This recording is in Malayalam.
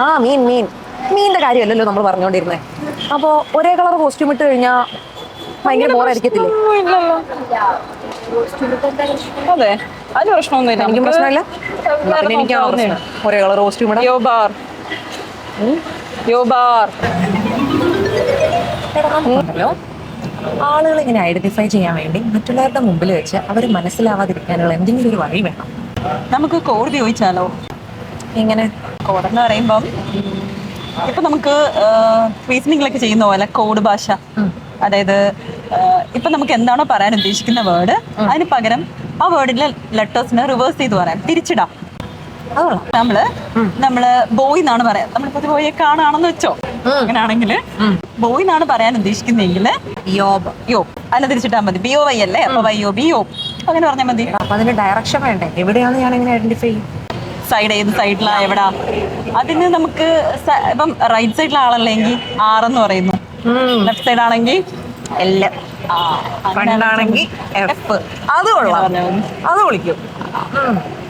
ആ മീൻ മീൻ. മീനിന്റെ കാര്യമല്ലല്ലോ നമ്മൾ പറഞ്ഞുകൊണ്ടിരുന്നത് അപ്പോ ഒരേ കളർ കോസ്റ്റ്യൂം ഇട്ട് കഴിഞ്ഞാൽ ഭയങ്കര ബോറായിരിക്കത്തില്ലേ? അതെ അതിന് പ്രശ്നമൊന്നുമില്ല. എനിക്കും പ്രശ്നമില്ല. പിന്നെ എനിക്കാണോ പ്രശ്നം? ഒരേ കളർ കോസ്റ്റ്യൂം ഇടാം. യോ ബാർ. യോ ബാർ. ഹലോ? ആളുകൾ ഇങ്ങനെ ഐഡന്റിഫൈ ചെയ്യാൻ വേണ്ടി മറ്റുള്ളവരുടെ മുമ്പിൽ വെച്ച് അവർ മനസ്സിലാവാതിരിക്കാനുള്ള എന്തെങ്കിലും ഒരു വഴി വേണം. നമുക്ക് കോടതി ഉപയോഗിച്ചാലോ ഇങ്ങനെ കോഡ് എന്ന് പറയുമ്പം ഇപ്പൊ നമുക്ക് റീസണിങ്ങിലൊക്കെ ചെയ്യുന്ന പോലെ കോഡ് ഭാഷ. അതായത് ഇപ്പൊ നമുക്ക് എന്താണോ പറയാൻ ഉദ്ദേശിക്കുന്ന വേർഡ് അതിന് പകരം ആ വേർഡിലെ ലെറ്റേഴ്സിനെ റിവേഴ്സ് ചെയ്ത് പറയാം. തിരിച്ചിടാം. നമ്മൾ നമ്മൾ ബോയ് എന്നാണ് പറയാം. നമ്മളിപ്പോ ബോയെ കാണാണെന്ന് വെച്ചോ? അങ്ങനെയാണെങ്കിൽ ബോയ് എന്നാണ് പറയാൻ ഉദ്ദേശിക്കുന്നെങ്കിൽ യോബ് യോ അല്ല തിരിച്ചിട്ടാ മതി. ബിഒ വൈ അല്ലേ? അപ്പൊ വൈ ഒ ബി ഒ അങ്ങനെ പറഞ്ഞാൽ മതി. അപ്പൊ അതിന് ഡയറക്ഷൻ വേണ്ടേ? എവിടെയാണ് ഞാൻ എങ്ങനെ ഐഡന്റിഫൈ ചെയ്യും സൈഡ് ഏത് സൈഡിലാ എവിടാ? അതിന് നമുക്ക് ഇപ്പം റൈറ്റ് സൈഡിലെ ആളല്ലെങ്കിൽ ആർ എന്ന് പറയുന്നു. ലെഫ്റ്റ് സൈഡ് ആണെങ്കിൽ എൽ ഫ്രണ്ടാണെങ്കിൽ എഫ് അത് കൊള്ളാം. അത് വിളിക്കും.